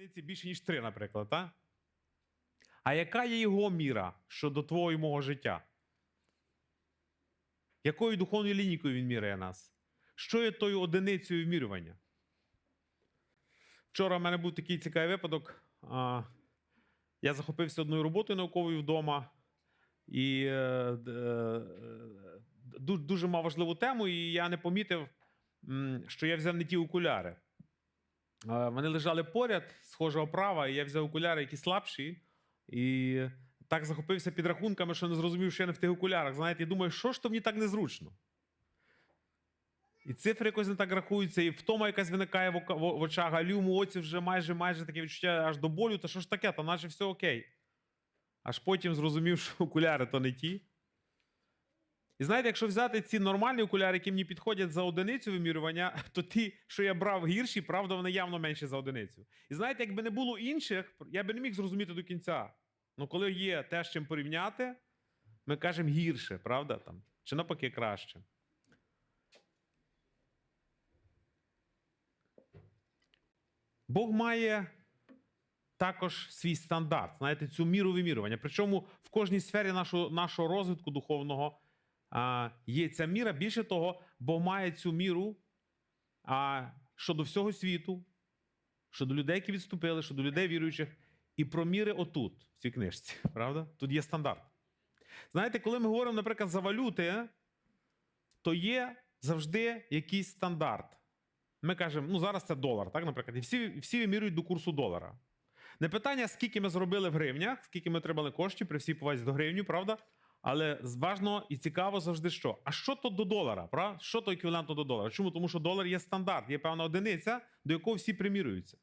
одиниці більше, ніж три, наприклад, так? А яка є його міра щодо твого і мого життя? Якою духовною лінійкою він міряє нас? Що є тою одиницею вимірювання? Вчора в мене був такий цікавий випадок. Я захопився одною роботою науковою вдома і е, е, ду- дуже мав важливу тему, і я не помітив, що я взяв не ті окуляри. Е, Вони лежали поряд, схожого права, і я взяв окуляри, які слабші, і так захопився підрахунками, що не зрозумів, що я не в тих окулярах. Знаєте, я думаю, що ж то мені так незручно. І цифри якось не так рахуються, і втома якась виникає в, очах, а лівому оці вже майже майже таке відчуття аж до болю, та що ж таке, та наче все окей. Аж потім зрозумів, що окуляри то не ті. І знаєте, якщо взяти ці нормальні окуляри, які мені підходять за одиницю вимірювання, то ті, що я брав гірші, правда, вони явно менші за одиницю. І знаєте, якби не було інших, я би не міг зрозуміти до кінця. Ну, коли є те, з чим порівняти, ми кажемо гірше, правда? Там? Чи навпаки краще. Бог має також свій стандарт, знаєте, цю міру вимірювання. Причому в кожній сфері нашого, нашого розвитку духовного є ця міра. Більше того, Бог має цю міру а, щодо всього світу, щодо людей, які відступили, щодо людей віруючих, і про міри отут, в цій книжці. Правда? Тут є стандарт. Знаєте, коли ми говоримо, наприклад, за валюти, то є завжди якийсь стандарт. Ми кажемо, ну зараз це долар, так, наприклад, і всі, всі вимірюють до курсу долара. Не питання, скільки ми зробили в гривнях, скільки ми отримали коштів при всій повазі до гривню, правда? Але важно і цікаво завжди що. А що то до долара? Правда? Що то еквівалентно до долара? Чому? Тому що долар є стандарт, є певна одиниця, до якого всі примірюються.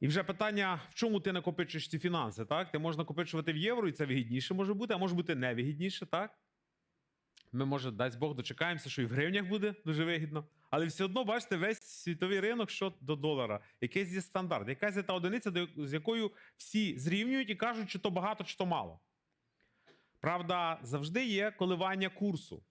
І вже питання, в чому ти накопичуєш ці фінанси? Так? Ти можеш накопичувати в євро, і це вигідніше може бути, а може бути невигідніше, так? Ми, може, дасть Бог, дочекаємося, що і в гривнях буде дуже вигідно. Але все одно, бачите, весь світовий ринок що до долара. Якийсь є стандарт, якась є та одиниця, з якою всі зрівнюють і кажуть, чи то багато, чи то мало. Правда, завжди є коливання курсу.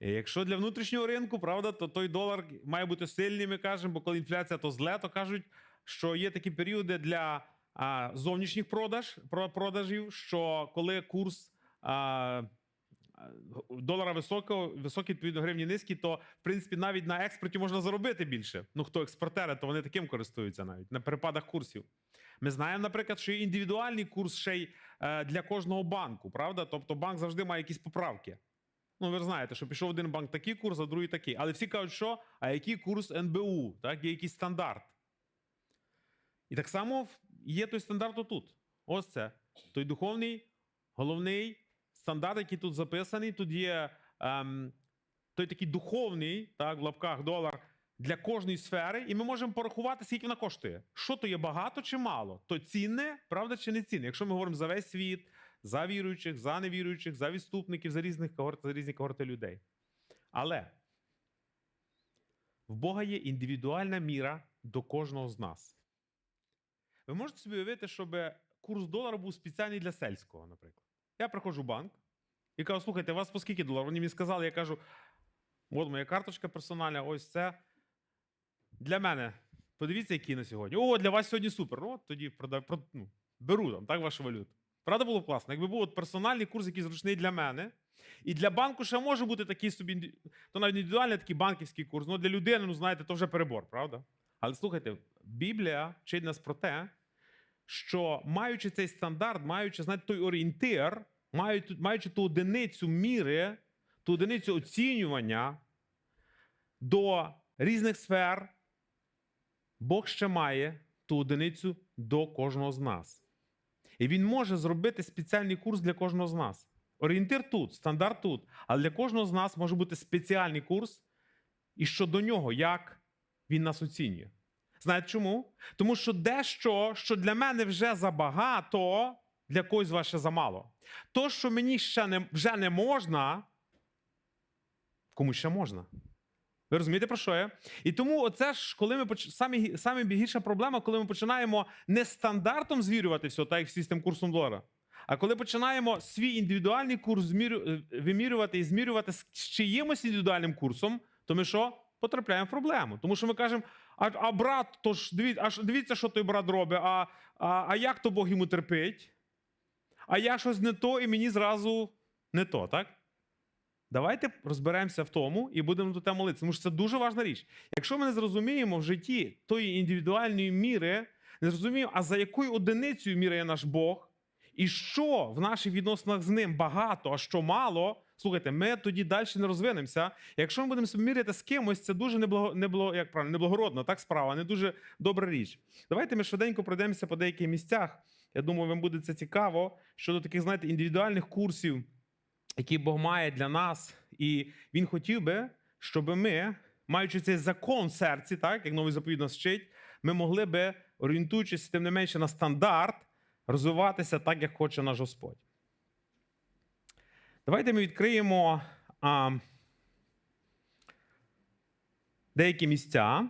І якщо для внутрішнього ринку, правда, то той долар має бути сильний, ми кажемо, бо коли інфляція, то зле, то кажуть, що є такі періоди для а, зовнішніх продаж, продажів, що коли курс. А, долара високого, високий, відповідно, гривні низькі, то в принципі навіть на експорті можна заробити більше. Ну хто експортери, то вони таким користуються навіть на перепадах курсів. Ми знаємо, наприклад, що є індивідуальний курс ще й е, для кожного банку, правда? Тобто банк завжди має якісь поправки. Ну, ви ж знаєте, що пішов один банк такий курс, а другий такий. Але всі кажуть, що а який курс НБУ, так, є якийсь стандарт. І так само є той стандарт отут. Ось це. Той духовний, головний стандарт, який тут записаний. Тут є ем, той такий духовний, так, в лапках долар для кожної сфери, і ми можемо порахувати, скільки вона коштує. Що то є багато чи мало? То цінне, правда чи не цінне? Якщо ми говоримо за весь світ, за віруючих, за невіруючих, за відступників, за різних когорт, за різні когорти людей. Але в Бога є індивідуальна міра до кожного з нас. Ви можете собі уявити, щоб курс долара був спеціальний для сельського, наприклад. Я приходжу в банк і кажу: слухайте, у вас по скільки доларів? Вони мені сказали, я кажу: от моя карточка персональна, ось це. Для мене. Подивіться, які на сьогодні. О, для вас сьогодні супер. Ну, от тоді продав, про- ну, беру там, так, вашу валюту. Правда, було б класно. Якби був от персональний курс, який зручний для мене. І для банку ще може бути такий собі, то навіть індивідуальний такий банківський курс. Ну, для людини, ну знаєте, то вже перебор, правда? Але слухайте, Біблія вчить нас про те, що маючи цей стандарт, маючи знаєте, той орієнтир, маючи, ту одиницю міри, ту одиницю оцінювання до різних сфер, Бог ще має ту одиницю до кожного з нас. І він може зробити спеціальний курс для кожного з нас. Орієнтир тут, стандарт тут. Але для кожного з нас може бути спеціальний курс, і щодо нього, як він нас оцінює. Знаєте чому? Тому що дещо, що для мене вже забагато, для когось ще замало. То, що мені ще не, вже не можна, комусь ще можна. Ви розумієте, про що я? І тому оце ж, коли ми самі, самі більша проблема, коли ми починаємо не стандартом звірювати все, так як всі з тим курсом долара. А коли починаємо свій індивідуальний курс е, вимірювати і змірювати з чиїмось індивідуальним курсом, то ми що? Потрапляємо в проблему. Тому що ми кажемо, а, а брат, то ж дивіться, дивіться, що той брат робить, а, а, а як то Бог йому терпить? А я щось не то, і мені зразу не то, так? Давайте розберемося в тому і будемо до тему молитися. Тому що це дуже важна річ. Якщо ми не зрозуміємо в житті тої індивідуальної міри, не зрозуміємо, а за якою одиницею міряє наш Бог, і що в наших відносинах з ним багато, а що мало, слухайте, ми тоді далі не розвинемося. Якщо ми будемо себе міряти з кимось, це дуже неблаго, неблаго, як правильно, неблагородно, так справа, не дуже добра річ. Давайте ми швиденько пройдемося по деяких місцях. Я думаю, вам буде це цікаво щодо таких, знаєте, індивідуальних курсів, які Бог має для нас. І він хотів би, щоб ми, маючи цей закон в серці, так як новий заповідь нас вчить, ми могли би, орієнтуючись тим не менше на стандарт, розвиватися так, як хоче наш Господь. Давайте ми відкриємо а, деякі місця.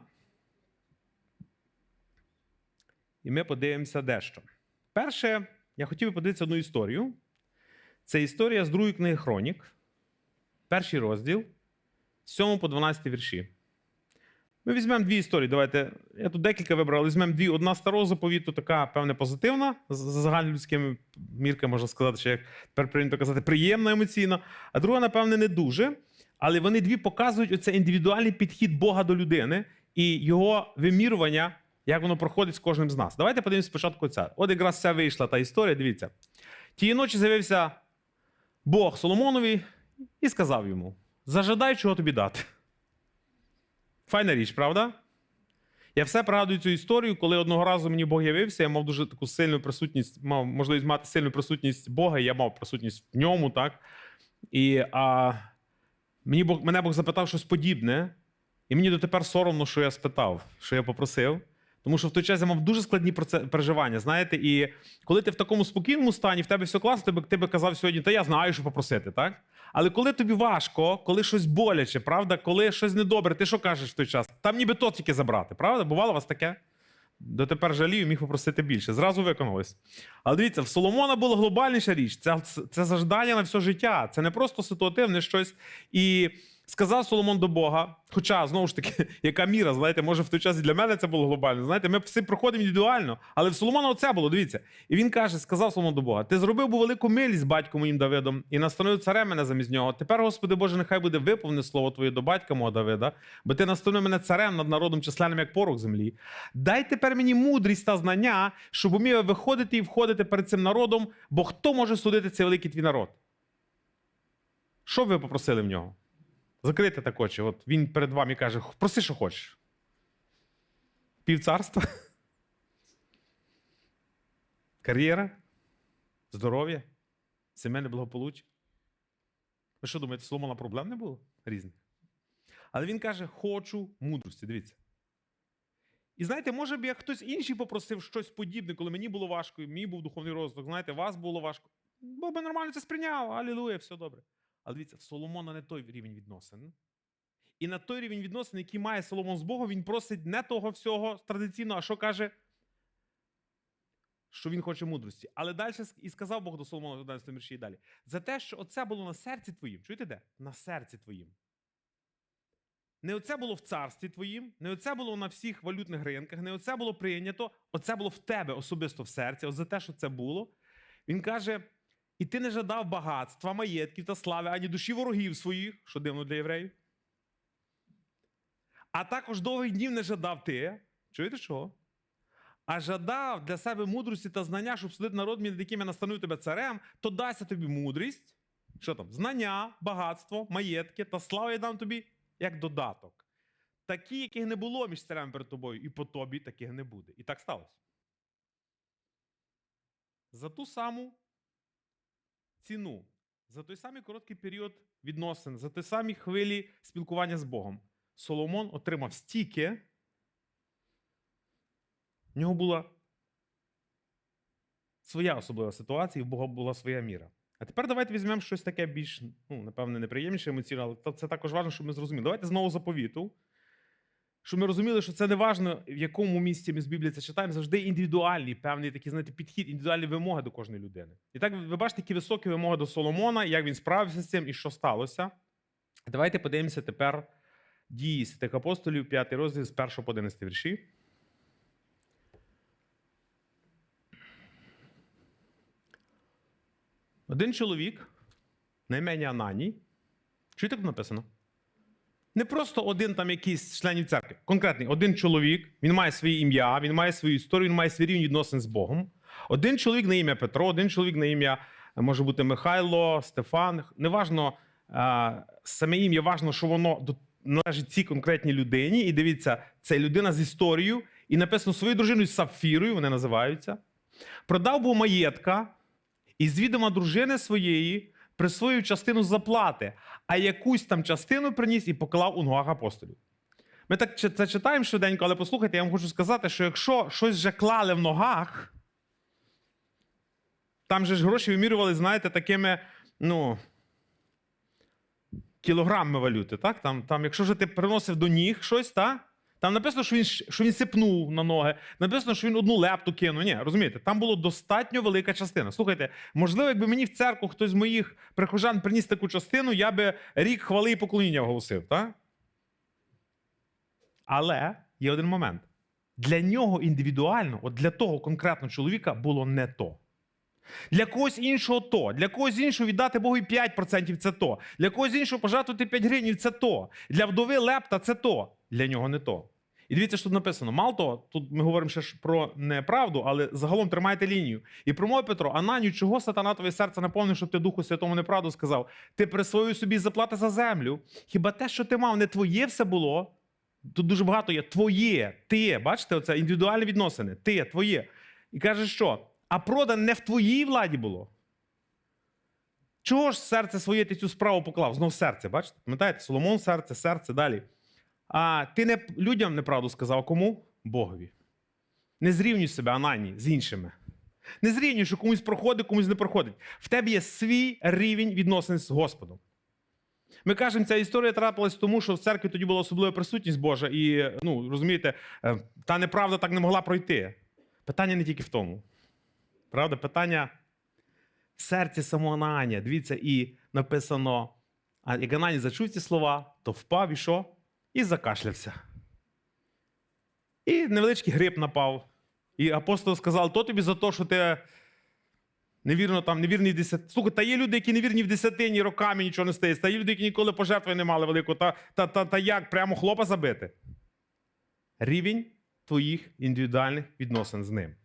І ми подивимося дещо. Перше, я хотів би подивитися одну історію. Це історія з другої книги Хронік, перший розділ, з 7 по 12 вірші. Ми візьмемо дві історії. Давайте. Я тут декілька вибрав, але візьмемо дві. Одна старого заповіту, така, певне, позитивна, за загальнолюдськими мірками, можна сказати, що як тепер прийнято казати, приємна емоційно. А друга, напевне, не дуже. Але вони дві показують оце індивідуальний підхід Бога до людини і його вимірювання, як воно проходить з кожним з нас. Давайте подивимося спочатку це. От якраз вся вийшла та історія. Дивіться. Тієї ночі з'явився Бог Соломонові і сказав йому: Зажадай, чого тобі дати. Файна річ, правда? Я все пригадую цю історію, коли одного разу мені Бог явився, я мав дуже таку сильну присутність, мав можливість мати сильну присутність Бога, і я мав присутність в ньому, так? І а, мені Бог, мене Бог запитав щось подібне, і мені дотепер соромно, що я спитав, що я попросив. Тому що в той час я мав дуже складні переживання, знаєте, і коли ти в такому спокійному стані, в тебе все класно, ти би, ти би казав сьогодні, та я знаю, що попросити, так? Але коли тобі важко, коли щось боляче, правда, коли щось недобре, ти що кажеш в той час? Там ніби то тільки забрати, правда? Бувало у вас таке? Дотепер жалію, міг попросити більше. Зразу виконалось. Але дивіться, в Соломона була глобальніша річ. Це, це заждання на все життя. Це не просто ситуативне щось. І сказав Соломон до Бога. Хоча, знову ж таки, яка міра, знаєте, може в той час і для мене це було глобально. Знаєте, ми всі проходимо індивідуально, але в Соломона оце було, дивіться. І він каже: сказав Соломон до Бога: Ти зробив би велику милість батьком моїм Давидом і настановив царем мене замість нього. Тепер, Господи Боже, нехай буде виповнене слово Твоє до батька мого Давида, бо ти настановив мене царем над народом численним, як порох землі. Дай тепер мені мудрість та знання, щоб умів виходити і входити перед цим народом, бо хто може судити цей великий твій народ? Що б ви попросили в нього? Закрити так очі. От він перед вами каже: проси, що хочеш. Півцарства. Кар'єра, здоров'я, сімейне благополуччя. Ви що думаєте, Соломона проблем не було різних? Але він каже: хочу мудрості. Дивіться. І знаєте, може б як хтось інший попросив щось подібне, коли мені було важко, і мій був духовний розвиток, знаєте, вас було важко. Бог би нормально це сприйняв, алілуя, все добре. Але дивіться, в Соломона не той рівень відносин. І на той рівень відносин, який має Соломон з Богом, він просить не того всього традиційного, а що каже, що він хоче мудрості. Але далі і сказав Бог до Соломона в 11 вірші і далі. За те, що оце було на серці твоїм. Чуєте де? На серці твоїм. Не оце було в царстві твоїм, не оце було на всіх валютних ринках, не оце було прийнято, оце було в тебе особисто в серці. От за те, що це було. Він каже: і ти не жадав багатства, маєтків та слави, ані душі ворогів своїх, що дивно для євреїв. А також довгих днів не жадав ти. Чуєте що? А жадав для себе мудрості та знання, щоб судити народ, над яким я настаную тебе царем, то дасться тобі мудрість. Що там? Знання, багатство, маєтки та слава я дам тобі як додаток. Такі, яких не було між царями перед тобою, і по тобі таких не буде. І так сталося. За ту саму ціну, за той самий короткий період відносин, за ті самі хвилі спілкування з Богом, Соломон отримав стільки. В нього була своя особлива ситуація, і в Бога була своя міра. А тепер давайте візьмемо щось таке більш, ну, напевне, неприємніше емоційно, але це також важливо, щоб ми зрозуміли. Давайте знову заповіту. Щоб ми розуміли, що це не важно, в якому місці ми з Біблії це читаємо, завжди індивідуальний, певний такий, знаєте, підхід, індивідуальні вимоги до кожної людини. І так ви бачите, які високі вимоги до Соломона, як він справився з цим і що сталося. Давайте подивимося тепер Дії святих апостолів, 5 розділ з 1 по 11 вірші. Один чоловік, на ім'я Ананій, чуєте, як написано? Не просто один там якийсь членів церкви. Конкретний один чоловік, він має своє ім'я, він має свою історію, він має свій рівень відносин з Богом. Один чоловік на ім'я Петро, один чоловік на ім'я е, може бути Михайло, Стефан. Неважно е, саме ім'я, важно, що воно належить цій конкретній людині. І дивіться, це людина з історією, і написано своєю дружиною Сапфірою, вони називаються. Продав був маєтка, і з відома дружини своєї присвоїв частину заплати, а якусь там частину приніс і поклав у ногах апостолів. Ми так це читаємо швиденько, але послухайте, я вам хочу сказати, що якщо щось вже клали в ногах, там же ж гроші вимірювали, знаєте, такими, ну, кілограмами валюти, так? Там, там, якщо вже ти приносив до ніг щось, так? Там написано, що він, що він сипнув на ноги, написано, що він одну лепту кинув. Ні, розумієте, там була достатньо велика частина. Слухайте, можливо, якби мені в церкву хтось з моїх прихожан приніс таку частину, я би рік хвали і поклоніння оголосив, так? Але є один момент. Для нього індивідуально, от для того конкретного чоловіка було не то. Для когось іншого то, для когось іншого віддати Богу 5% це то. Для когось іншого пожертвувати 5 гривень це то. Для вдови лепта це то. Для нього не то. І дивіться, що тут написано. Мало того, тут ми говоримо ще ж про неправду, але загалом тримайте лінію. І промовив Петро, Ананю, чого сатана твоє серце наповнив, щоб ти Духу Святому неправду сказав? Ти присвоїв собі заплати за землю. Хіба те, що ти мав, не твоє все було? Тут дуже багато є твоє, ти. Бачите, оце індивідуальні відносини. Ти, твоє. І каже, що? А продане не в твоїй владі було. Чого ж серце своє ти цю справу поклав? Знов серце, бачите? Пам'ятаєте, Соломон серце, серце далі. А ти не людям неправду сказав кому? Богові. Не зрівнюй себе, Анані, з іншими. Не зрівнюй, що комусь проходить, комусь не проходить. В тебе є свій рівень відносин з Господом. Ми кажемо, ця історія трапилась тому, що в церкві тоді була особлива присутність Божа, і, ну, розумієте, е, та неправда так не могла пройти. Питання не тільки в тому. Правда, питання в серці самого Ананія. Дивіться, і написано: як Ананій зачув ці слова, то впав і що? І закашлявся. І невеличкий гриб напав. І апостол сказав: то тобі за те, що ти невірно там, невірний в десят. Слухай, та є люди, які невірні в десятині, роками нічого не стається. Та є люди, які ніколи пожертви не мали великого. Та, та, та, та як прямо хлопа забити? Рівень твоїх індивідуальних відносин з ним.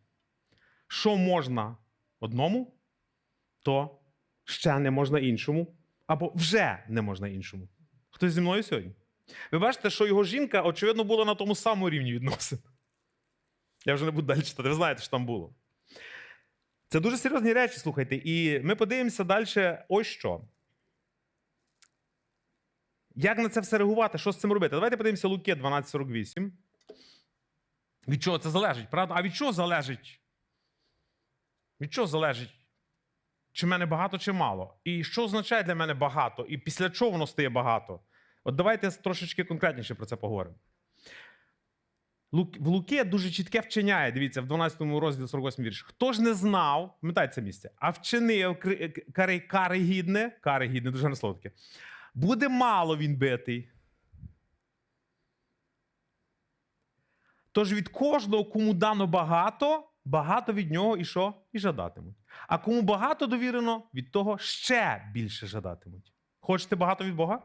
Що можна одному, то ще не можна іншому, або вже не можна іншому. Хтось зі мною сьогодні? Ви бачите, що його жінка, очевидно, була на тому самому рівні відносин. Я вже не буду далі читати, ви знаєте, що там було. Це дуже серйозні речі, слухайте. І ми подивимося далі, ось що. Як на це все реагувати? Що з цим робити? Давайте подивимося Луки 12.48. Від чого це залежить, правда? А від чого залежить? Від чого залежить? Чи мене багато, чи мало? І що означає для мене багато? І після чого воно стає багато? От давайте трошечки конкретніше про це поговоримо. В Луки дуже чітке вчиняє, дивіться, в 12 розділі 48 вірш. Хто ж не знав, пам'ятаєте це місце, а вчинив кари, кари гідне, кари гідне, дуже таке, буде мало він битий. Тож від кожного, кому дано багато, багато від нього і що? І жадатимуть. А кому багато довірено, від того ще більше жадатимуть. Хочете багато від Бога?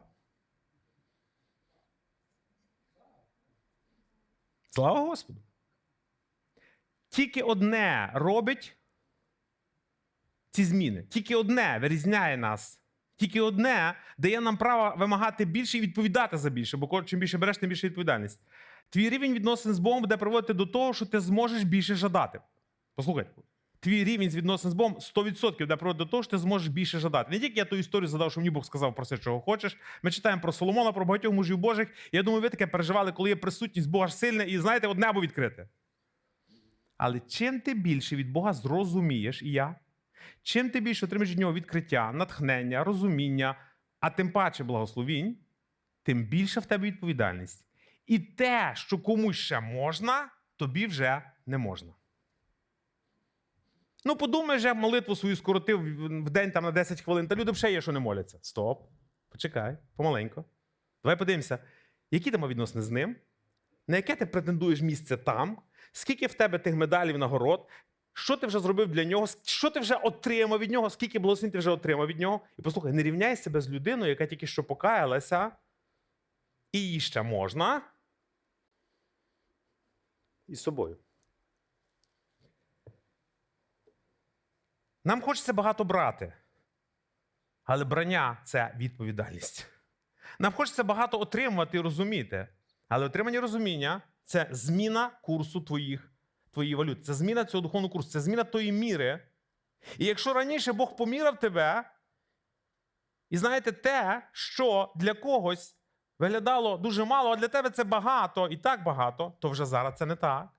Слава Господу. Тільки одне робить ці зміни. Тільки одне вирізняє нас. Тільки одне дає нам право вимагати більше і відповідати за більше, бо чим більше береш, тим більше відповідальність. Твій рівень відносин з Богом буде приводити до того, що ти зможеш більше жадати. Послухайте, твій рівень з відносин з Богом 100% буде приводити до того, що ти зможеш більше жадати. Не тільки я ту історію задав, що мені Бог сказав про все, чого хочеш. Ми читаємо про Соломона, про багатьох мужів Божих. Я думаю, ви таке переживали, коли є присутність Бога сильна, і знаєте, от небо відкрите. Але чим ти більше від Бога зрозумієш, і я, чим ти більше отримаєш від нього відкриття, натхнення, розуміння, а тим паче благословінь, тим більше в тебе відповідальність. І те, що комусь ще можна, тобі вже не можна. Ну, подумай, я молитву свою скоротив в день там на 10 хвилин, та люди ще є, що не моляться. Стоп. Почекай, помаленько. Давай подивимося. Які мав відносини з ним? На яке ти претендуєш місце там? Скільки в тебе тих медалів нагород? Що ти вже зробив для нього? Що ти вже отримав від нього? Скільки благословень ти вже отримав від нього? І послухай, не рівняй себе з людиною, яка тільки що покаялася, і її ще можна. І з собою. Нам хочеться багато брати. Але брання це відповідальність. Нам хочеться багато отримувати і розуміти. Але отримання розуміння це зміна курсу твоїх, твоєї валюти. Це зміна цього духовного курсу, це зміна тої міри. І якщо раніше Бог поміряв тебе, і знаєте, те, що для когось виглядало дуже мало, а для тебе це багато і так багато, то вже зараз це не так.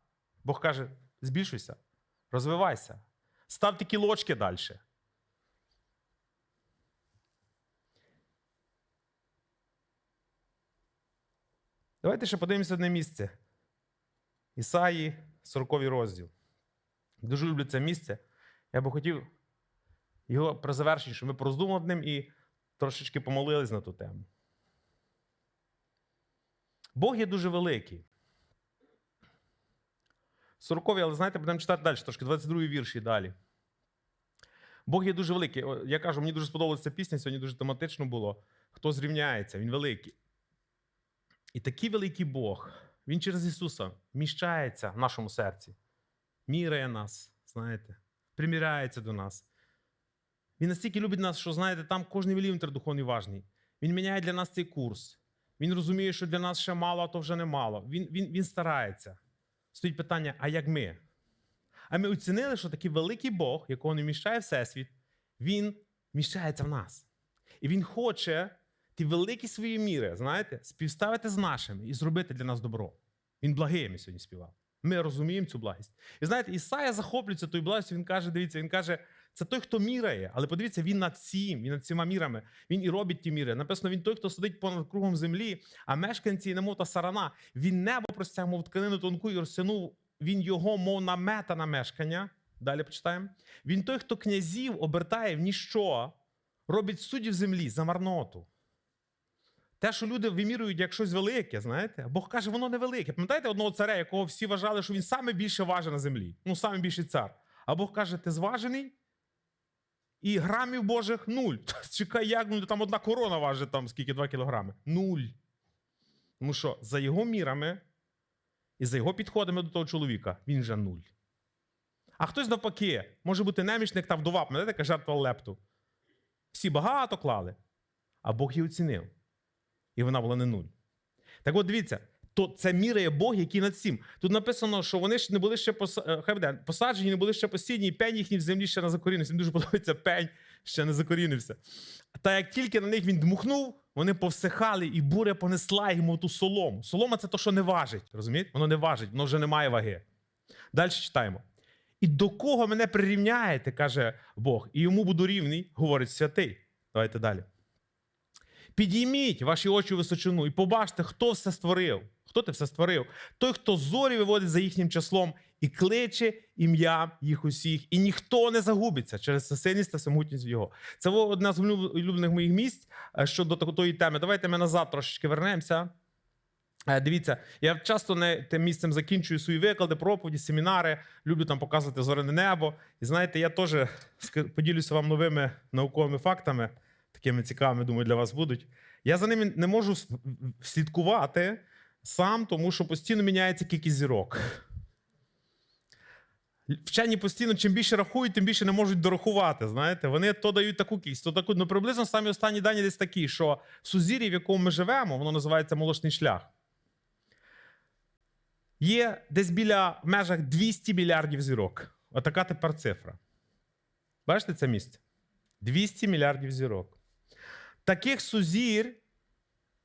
Бог каже: збільшуйся, розвивайся, ставте кілочки далі. Давайте ще подивимося одне місце. Ісаї, 40 розділ. Дуже люблю це місце. Я би хотів його при завершенні, щоб ми пороздумали над ним і трошечки помолились на ту тему. Бог є дуже великий. 40 але знаєте, будемо читати далі, трошки 22 вірш і далі. Бог є дуже великий. Я кажу, мені дуже сподобалася пісня, сьогодні дуже тематично було. Хто зрівняється, він великий. І такий великий Бог, Він через Ісуса вміщається в нашому серці, міряє нас, знаєте, приміряється до нас. Він настільки любить нас, що, знаєте, там кожен міліметр духовний важний. Він міняє для нас цей курс. Він розуміє, що для нас ще мало, а то вже не мало. Він, він, він старається. Стоїть питання: а як ми? А ми оцінили, що такий великий Бог, якого не вміщає Всесвіт, він вміщається в нас. І він хоче ті великі свої міри, знаєте, співставити з нашими і зробити для нас добро. Він благий, ми сьогодні співав. Ми розуміємо цю благість. І знаєте, Ісая захоплюється тою благістю, він каже: дивіться, він каже, це той, хто міряє, але подивіться, він над всім, він над всіма мірами. Він і робить ті міри. Написано, він той, хто сидить понад кругом землі, а мешканці, немов та сарана. Він небо простяг, мов тканину тонку і розтягнув. Він його, мов намета на мешкання. Далі почитаємо. Він той, хто князів обертає в ніщо, робить суддів землі за марноту. Те, що люди вимірюють як щось велике, знаєте, Бог каже, воно невелике. Пам'ятаєте одного царя, якого всі вважали, що він саме більше важить на землі? Ну, саме більший цар. А Бог каже, ти зважений? І грамів Божих нуль. Чекай, як ну там одна корона важить там скільки 2 кілограми. Нуль. Тому що за його мірами і за його підходами до того чоловіка він же нуль. А хтось навпаки, може бути немічник та вдова, пам'ятаєте, яка жертва лепту. Всі багато клали, а Бог її оцінив. І вона була не нуль. Так от дивіться, то це міряє Бог, який над всім. Тут написано, що вони ж не були ще е, посаджені, не були ще посідні, і пень їхній в землі ще не закорінився. Мені дуже подобається пень, ще не закорінився. Та як тільки на них він дмухнув, вони повсихали, і буря понесла йому ту солому. Солома це то, що не важить. Розумієте? Воно не важить, воно вже не має ваги. Далі читаємо. І до кого мене прирівняєте, каже Бог, і йому буду рівний, говорить святий. Давайте далі. Підійміть ваші очі височину і побачте, хто все створив. Хто ти все створив? Той, хто зорі виводить за їхнім числом і кличе ім'я їх усіх, і ніхто не загубиться через всесильність та самотність його. Це одна з улюблених моїх місць е, щодо такої теми. Давайте ми назад трошечки вернемося. Е, Дивіться, я часто не тим місцем закінчую свої виклади, проповіді, семінари, люблю там показувати зоряне небо. І знаєте, я теж поділюся вам новими науковими фактами, такими цікавими, думаю, для вас будуть. Я за ними не можу слідкувати сам, тому що постійно міняється кількість зірок. Вчені постійно, чим більше рахують, тим більше не можуть дорахувати. Знаєте, вони то дають таку кількість, то таку. Ну, приблизно самі останні дані десь такі, що в сузір'ї, в якому ми живемо, воно називається молочний шлях. Є десь біля в межах 200 мільярдів зірок. Отака тепер цифра. Бачите це місце? 200 мільярдів зірок. Таких сузір,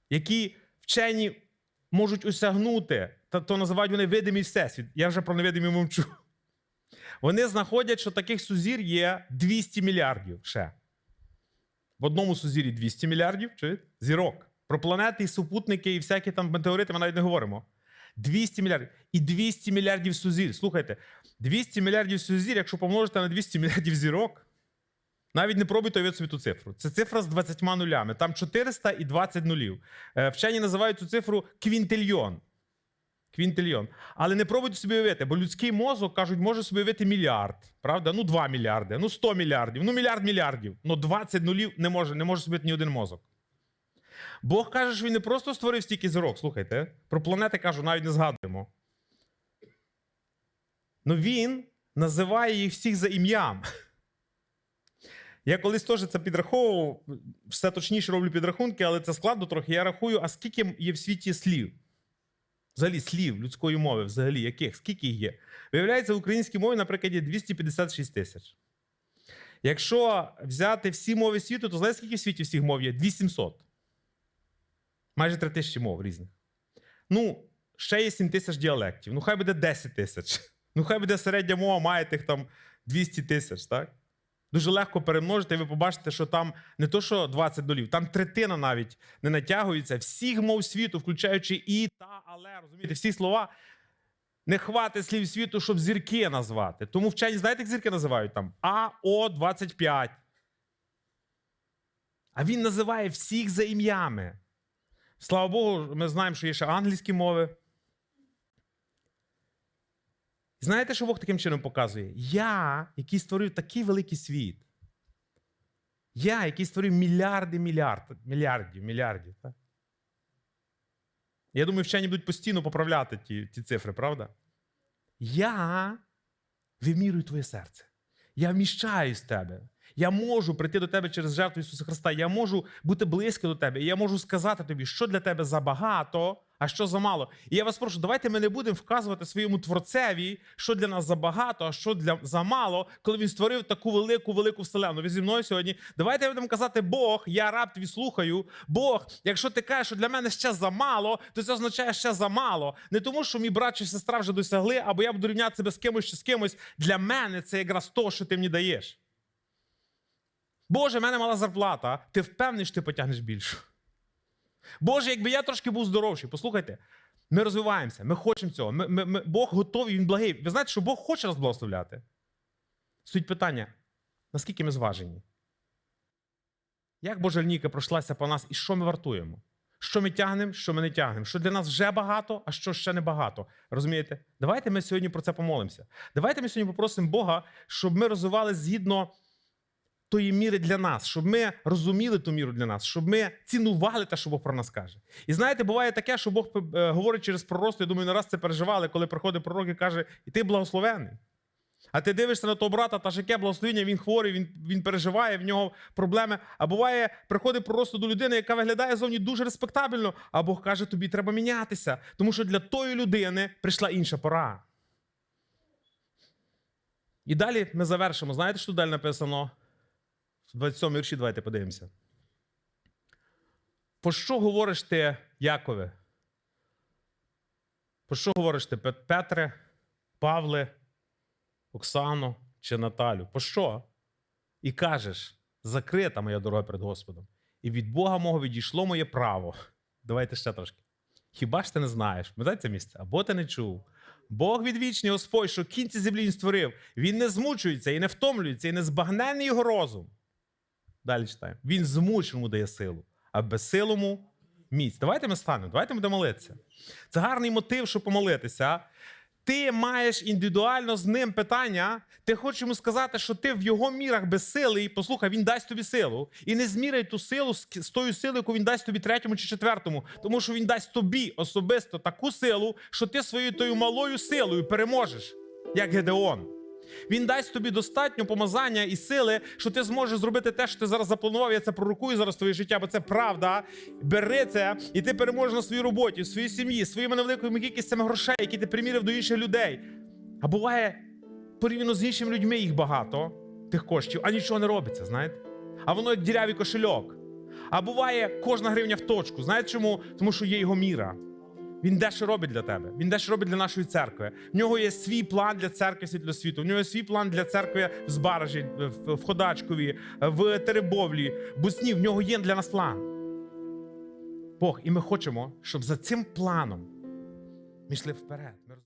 які вчені можуть осягнути, та то називають вони видимий всесвіт. Я вже про невидимий мовчу. Вони знаходять, що таких сузір є 200 мільярдів ще. В одному сузір'ї 200 мільярдів чи зірок. Про планети і супутники і всякі там метеорити ми навіть не говоримо. 200 мільярдів. І 200 мільярдів сузір. Слухайте, 200 мільярдів сузір, якщо помножити на 200 мільярдів зірок, Навіть не пробуйте уявити собі ту цифру. Це цифра з 20 нулями. Там 400 і 20 нулів. Е, Вчені називають цю цифру квінтильйон. Квінтильйон. Але не пробуйте собі уявити, бо людський мозок, кажуть, може собі уявити мільярд. Правда? Ну, 2 мільярди, ну 100 мільярдів, ну мільярд мільярдів. Ну 20 нулів не може, не може собі ні один мозок. Бог каже, що він не просто створив стільки зірок. Слухайте, про планети кажу, навіть не згадуємо. Ну він називає їх всіх за ім'ям. Я колись теж це підраховував, все точніше роблю підрахунки, але це складно трохи. Я рахую, а скільки є в світі слів? Взагалі слів людської мови, взагалі, яких? Скільки їх є? Виявляється, в українській мові, наприклад, є 256 тисяч. Якщо взяти всі мови світу, то знаєте, скільки в світі всіх мов є? 2700. Майже 3 тисячі мов різних. Ну, ще є 7 тисяч діалектів. Ну, хай буде 10 тисяч. Ну, хай буде середня мова, має тих там 200 тисяч, так? Дуже легко перемножити, і ви побачите, що там не то, що 20 долів, там третина навіть не натягується. Всіх мов світу, включаючи і, та, але, розумієте, всі слова. Не хватить слів світу, щоб зірки назвати. Тому вчені, знаєте, як зірки називають там? АО25. А він називає всіх за ім'ями. Слава Богу, ми знаємо, що є ще англійські мови. Знаєте, що Бог таким чином показує? Я, який створив такий великий світ. Я, який створив мільярди мільярд, мільярдів, мільярдів. Так? Я думаю, вчені будуть постійно поправляти ті, ті цифри, правда? Я вимірюю твоє серце. Я вміщаюсь в тебе. Я можу прийти до тебе через жертву Ісуса Христа. Я можу бути близько до тебе. І я можу сказати тобі, що для тебе забагато, а що замало. І я вас прошу, давайте ми не будемо вказувати своєму творцеві, що для нас забагато, а що для замало, коли він створив таку велику, велику вселену. Ви зі мною сьогодні. Давайте будемо казати, Бог, я раб твій слухаю. Бог, якщо ти кажеш, що для мене ще замало, то це означає ще замало. Не тому, що мій брат чи сестра вже досягли, або я буду рівняти себе з кимось чи з кимось. Для мене це якраз то, що ти мені даєш. Боже, в мене мала зарплата. Ти впевнений, що ти потягнеш більшу. Боже, якби я трошки був здоровший, послухайте, ми розвиваємося, ми хочемо цього. Ми, ми, ми, Бог готовий, він благий. Ви знаєте, що Бог хоче нас благословляти? Стоїть питання: наскільки ми зважені? Як Божа лінійка пройшлася по нас і що ми вартуємо? Що ми тягнемо, що ми не тягнемо? Що для нас вже багато, а що ще не багато. Розумієте? Давайте ми сьогодні про це помолимося. Давайте ми сьогодні попросимо Бога, щоб ми розвивалися згідно тої міри для нас, щоб ми розуміли ту міру для нас, щоб ми цінували те, що Бог про нас каже. І знаєте, буває таке, що Бог е, говорить через пророцтво, я думаю, не раз це переживали, коли приходить пророк і каже, і ти благословений. А ти дивишся на того брата, та ж яке благословення, він хворий, він, він переживає, в нього проблеми. А буває, приходить пророцтво до людини, яка виглядає зовні дуже респектабельно, а Бог каже, тобі треба мінятися, тому що для тої людини прийшла інша пора. І далі ми завершимо. Знаєте, що далі написано? В 27 вірші давайте подивимося. По що говориш ти, Якове? По що говориш ти, Петре, Павле, Оксано чи Наталю? По що? І кажеш: закрита моя дорога перед Господом, і від Бога мого відійшло моє право. Давайте ще трошки. Хіба ж ти не знаєш? Пам'ятаєте це місце? Або ти не чув. Бог відвічний Господь, що кінці землі він створив. Він не змучується і не втомлюється, і не збагнений його розум. Далі читаємо. Він змученому дає силу, а безсилому міць. Давайте ми станемо, давайте будемо молитися. Це гарний мотив, щоб помолитися. Ти маєш індивідуально з ним питання. Ти хочеш йому сказати, що ти в його мірах безсилий. І послухай, він дасть тобі силу. І не зміряй ту силу з тою силою, яку він дасть тобі третьому чи четвертому. Тому що він дасть тобі особисто таку силу, що ти своєю тою малою силою переможеш, як Гедеон. Він дасть тобі достатньо помазання і сили, що ти зможеш зробити те, що ти зараз запланував. Я це пророкую зараз твоє життя, бо це правда. Бери це, і ти переможеш на своїй роботі, в своїй сім'ї, своїми невеликими кількістями грошей, які ти примірив до інших людей. А буває, порівняно з іншими людьми їх багато, тих коштів, а нічого не робиться, знаєте? А воно як дірявий кошельок. А буває кожна гривня в точку. Знаєте чому? Тому що є його міра. Він дещо робить для тебе. Він дещо робить для нашої церкви. В нього є свій план для церкви світло світу. В нього є свій план для церкви в Збаражі, в Ходачкові, в Теребовлі, в Бусні. В нього є для нас план. Бог, і ми хочемо, щоб за цим планом ми йшли вперед.